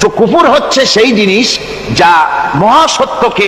তো কুপুর হচ্ছে সেই জিনিস যা মহাসত্যকে